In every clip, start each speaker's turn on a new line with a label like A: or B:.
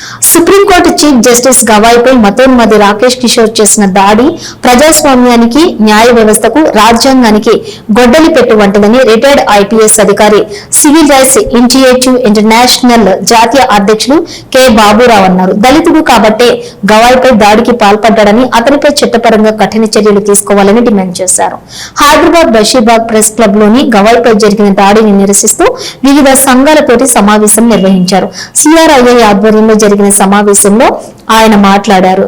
A: 哦。సుప్రీంకోర్టు chief justice గవాయిపై మతోన్మది రాకేష్ కిషోర్ చేసిన దాడి ప్రజాస్వామ్యానికి న్యాయ వ్యవస్థకు రాజ్యాంగానికి గొడ్డలి పెట్టు వంటిదని రిటైర్డ్ ఐపీఎస్ అధికారి సివిల్ రైట్స్ ఇంటియేటివ్ ఇంటర్నేషనల్ జాతీయ అధ్యక్షులు కె. బాబురావు అన్నారు. దళితుడు కాబట్టే గవాయిపై దాడికి పాల్పడ్డాడని అతనిపై చట్టపరంగా కఠిన చర్యలు తీసుకోవాలని డిమాండ్ చేశారు. హైదరాబాద్ బషీర్బాగ్ ప్రెస్ క్లబ్లోని గవాయిపై జరిగిన దాడిని నిరసిస్తూ వివిధ సంఘాలతోటి సమావేశం నిర్వహించారు. సిఆర్ఐఐ ఆధ్వర్యంలో జరిగిన సమావేశంలో ఆయన మాట్లాడారు.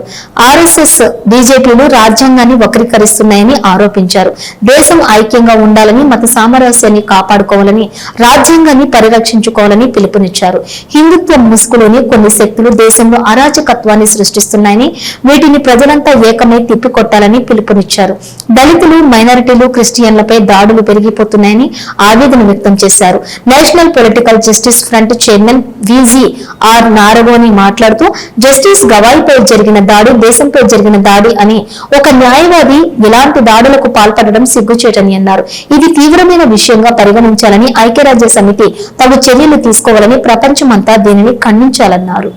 A: ఆర్ఎస్ఎస్ బీజేపీలు రాజ్యాంగాన్ని వక్రీకరిస్తున్నాయని ఆరోపించారు. దేశం ఐక్యంగా ఉండాలని మత సామరస్యాన్ని కాపాడుకోవాలని రాజ్యాంగాన్ని పరిరక్షించుకోవాలని పిలుపునిచ్చారు. హిందుత్వ ముసుగులోని కొన్ని శక్తులు దేశంలో అరాచకత్వాన్ని సృష్టిస్తున్నాయని వీటిని ప్రజలంతా ఏకమై తిప్పికొట్టాలని పిలుపునిచ్చారు. దళితులు మైనారిటీలు క్రిస్టియన్లపై దాడులు పెరిగిపోతున్నాయని ఆవేదన వ్యక్తం చేశారు. National political justice front chairman V G R Naragoni మాట్లాడుతూ జస్టిస్ గవాయిపై జరిగిన దాడి దేశంపై జరిగిన దాడి అని ఒక న్యాయవాది ఇలాంటి దాడులకు పాల్పడడం సిగ్గుచేటని అన్నారు. ఇది తీవ్రమైన విషయంగా పరిగణించాలని ఐక్యరాజ్య సమితి తగు చర్యలు తీసుకోవాలని ప్రపంచమంతా దీనిని ఖండించాలన్నారు.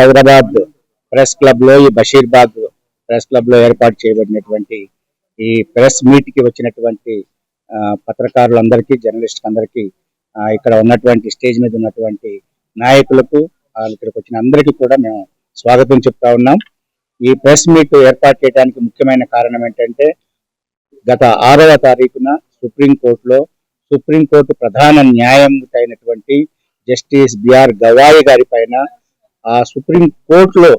B: హైదరాబాద్ ప్రెస్ క్లబ్లో ఈ బషీర్బాగ్ ప్రెస్ క్లబ్లో ఏర్పాటు చేయబడినటువంటి ఈ ప్రెస్ మీట్కి వచ్చినటువంటి పత్రకారులందరికీ జర్నలిస్ట్ అందరికీ ఇక్కడ ఉన్నటువంటి స్టేజ్ మీద ఉన్నటువంటి నాయకులకు ఇక్కడికి వచ్చిన అందరికీ కూడా మేము స్వాగతం చెప్తా ఉన్నాం. ఈ ప్రెస్ మీట్ ఏర్పాటు చేయడానికి ముఖ్యమైన కారణం ఏంటంటే గత ఆరవ తారీఖున సుప్రీంకోర్టులో సుప్రీంకోర్టు ప్రధాన న్యాయమూర్తి అయినటువంటి జస్టిస్ బిఆర్ గవాయి గారి పైన ఆ సుప్రీం కోర్టులో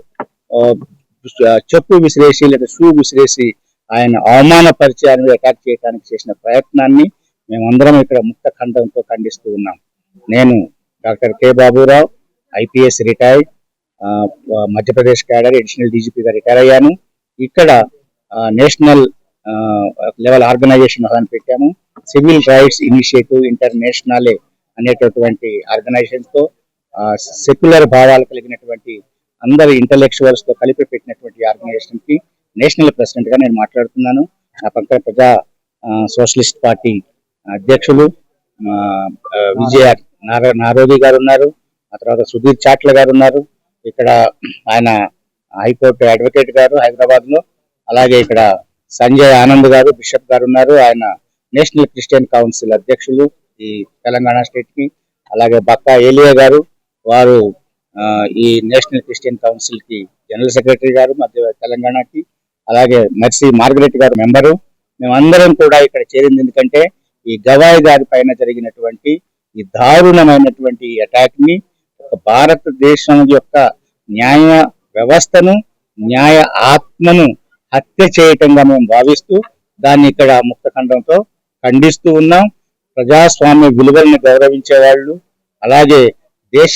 B: చెప్పు విసిరేసి లేదా షూ విసిరేసి ఆయన అవమాన పరిచయాన్ని అటాక్ చేయడానికి చేసిన ప్రయత్నాన్ని మేమందరం ఇక్కడ ముక్త ఖండంతో ఖండిస్తూ ఉన్నాం. నేను doctor K Baburao IPS retired Madhya Pradesh cadre additional డీజీపీగా retire అయ్యాను. ఇక్కడ నేషనల్ లెవెల్ ఆర్గనైజేషన్ దాన్ని పెట్టాము. సివిల్ రైట్స్ ఇనిషియేటివ్ ఇంటర్నేషనలే అనేటటువంటి ఆర్గనైజేషన్తో సెక్యులర్ భావాలు కలిగినటువంటి అందరి ఇంటలెక్చువల్స్తో కలిపి పెట్టినటువంటి ఆర్గనైజేషన్కి నేషనల్ ప్రెసిడెంట్గా నేను మాట్లాడుతున్నాను. నా పక్కన ప్రజా సోషలిస్ట్ పార్టీ అధ్యక్షులు విజయ నార నారోజీ గారు ఉన్నారు. ఆ తర్వాత సుధీర్ చాట్ల గారు ఉన్నారు. ఇక్కడ ఆయన హైకోర్టు అడ్వకేట్ గారు హైదరాబాద్లో అలాగే ఇక్కడ సంజయ్ ఆనంద్ గారు బిషప్ గారు ఉన్నారు. ఆయన నేషనల్ క్రిస్టియన్ కౌన్సిల్ అధ్యక్షులు ఈ తెలంగాణ స్టేట్కి అలాగే బక్కా ఏలియా గారు వారు ఈ నేషనల్ క్రిస్టియన్ కౌన్సిల్కి జనరల్ సెక్రటరీ గారు మధ్య తెలంగాణకి. అలాగే మెర్సీ మార్గరెట్ గారు మెంబరు. మేమందరం కూడా ఇక్కడ చేరింది ఎందుకంటే ఈ గవాయి గారి పైన జరిగినటువంటి ఈ దారుణమైనటువంటి అటాక్ని భారతదేశం యొక్క న్యాయ వ్యవస్థను న్యాయ ఆత్మను హత్య చేయటంగా మేము భావిస్తూ దాన్ని ఇక్కడ ముక్తఖండంతో ఖండిస్తూ ఉన్నాం. ప్రజాస్వామ్య విలువలను గౌరవించే వాళ్ళు అలాగే దేశ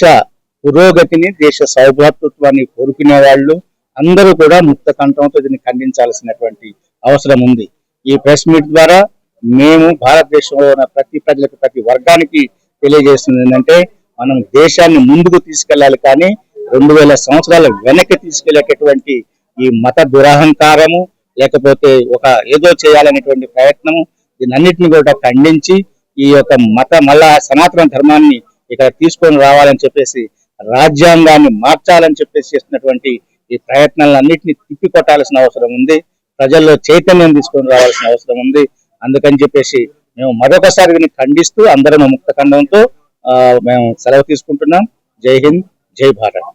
B: పురోగతిని దేశ సౌభ్రాతృత్వాన్ని కోరుకునే వాళ్ళు అందరూ కూడా ముక్తకంఠంతో దీన్ని ఖండించాల్సినటువంటి అవసరం ఉంది. ఈ ప్రెస్ మీట్ ద్వారా మేము భారతదేశంలో ఉన్న ప్రతి ప్రజలకు ప్రతి వర్గానికి తెలియజేస్తుంది ఏంటంటే మనం దేశాన్ని ముందుకు తీసుకెళ్ళాలి కానీ రెండు వేల సంవత్సరాల వెనక్కి తీసుకెళ్ళేటటువంటి ఈ మత దురహంకారము లేకపోతే ఒక ఏదో చేయాలనేటువంటి ప్రయత్నము దీనన్నిటిని కూడా ఖండించి ఈ యొక్క మత మళ్ళా సనాతన ధర్మాన్ని ఇక్కడ తీసుకొని రావాలని చెప్పేసి రాజ్యాంగాన్ని మార్చాలని చెప్పేసి చేస్తున్నటువంటి ఈ ప్రయత్నాలన్నింటినీ తిప్పికొట్టాల్సిన అవసరం ఉంది. ప్రజల్లో చైతన్యం తీసుకొని రావాల్సిన అవసరం ఉంది. అందుకని చెప్పేసి మేము మరొకసారి ఖండిస్తూ అందరం ముక్త ఖండంతో మేము సెలవు తీసుకుంటున్నాం జై హింద్ జై భారత్